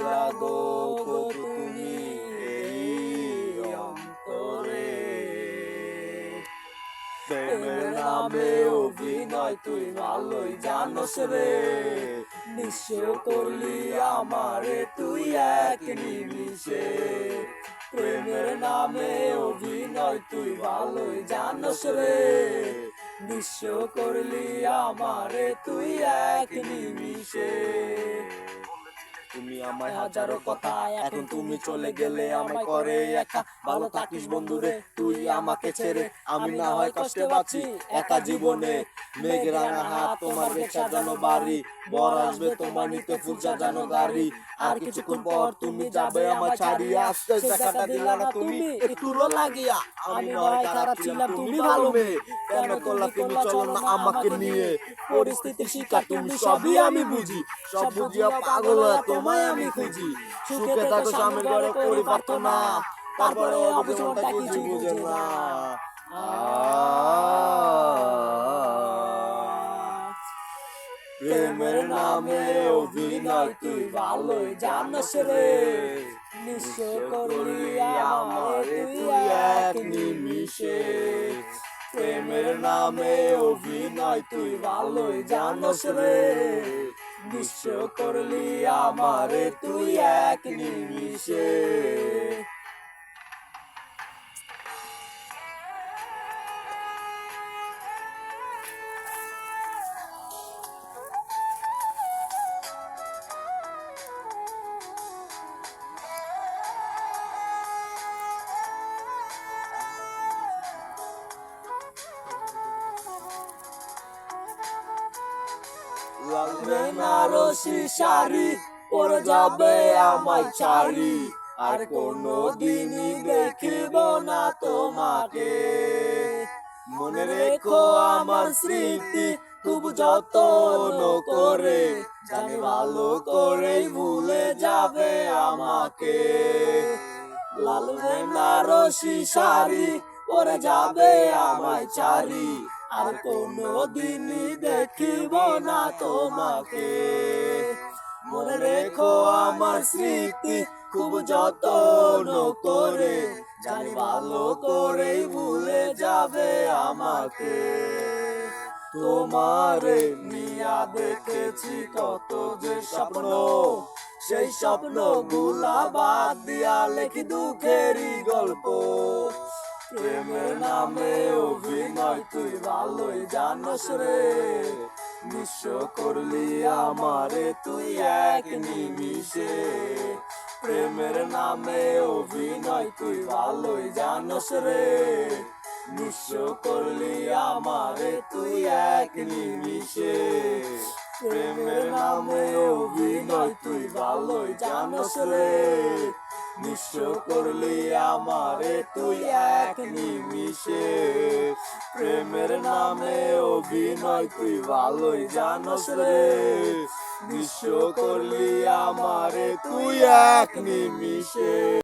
দিলা গো নামে অভিনয় তুই ভালোই জানোস রে নিঃস্ব করলি আমারে তুই এক নিমিষে প্রেমের নামে অভিনয় তুই ভালোই জানোস রে নিঃস্ব করলি আমারে তুই এক নিমিষে তুমি আমায় হাজারো কথা এখন তুমি চলে গেলে আমায় করে একা। ভালো থাকিস বন্ধুরে তুই আমাকে ছেড়ে আমি না হয় কষ্টে বাঁচি। একা জীবনে মেঘ রাঙা হাত তোমার রিক্সা জানো বাড়ি। বর আসবে তোমার নিতে ফুল সাজানো গাড়ি আর কিছুক্ষণ পর তুমি যাবে আমার ছাড়িয়ে আসতে। দেখাটা দিলা না তুমি একটুরও লাগিয়া। আমি নয় খারাপ ছিলাম তুমি ভালো মেয়ে। কেন করলা তুমি চলো না আমাকে নিয়ে? পরিস্থিতির শিকার তুমি সবই আমি বুঝি সব বুঝিয়া পাগল হয়ে তোমায় আমি খুঁজি সুখে থাকো স্বামীর ঘরে পরিবার তো না তারপরে কিছু বুঝে না প্রেমের নামে অভিনয় তুই ভালোই জানোস রে নিঃস্ব করলি আমারে তুই এক নিমিষে প্রেমের নামে অভিনয় তুই ভালোই জানোস রে বিশ্ব করলি আমারে তুই এক নিমিষে। ছাড়ি। আর কোনো দিনই দেখিব না তোমাকে। মনে রেখো আমার স্মৃতি খুব যত্ন করে, জানি ভালো করেই ভুলে যাবে আমাকে। লাল বেনারসি শাড়ি পরে যাবে আমায় চারি আর কোনো দিনই দেখিব না তোমাকে। মনে রেখো আমার স্মৃতি খুব যত্ন করে, জানি ভালো করেই ভুলে যাবে আমাকে। তোমারে মিয়া দেখেছি কত যে স্বপ্ন, সেই স্বপ্নগুলা বাদ দিয়া লেখি দুঃখেরই গল্প। প্রেমের নামে অভিনয় তুই ভালোই জানোস রে। নিঃস্ব করলি আমারে তুই এক নিমিষে। প্রেমের নামে অভিনয় তুই ভালোই জানোস রে। নিঃস্ব করলি আমারে তুই এক নিমিষে। প্রেমের নামে অভিনয় তুই ভালোই জানোস রে। নিঃস্ব করলি আমারে তুই এক নিমিষে। প্রেমের নামে অভিনয় তুই ভালোই জানস রে। নিঃস্ব করলি আমারে তুই এক নিমিষে।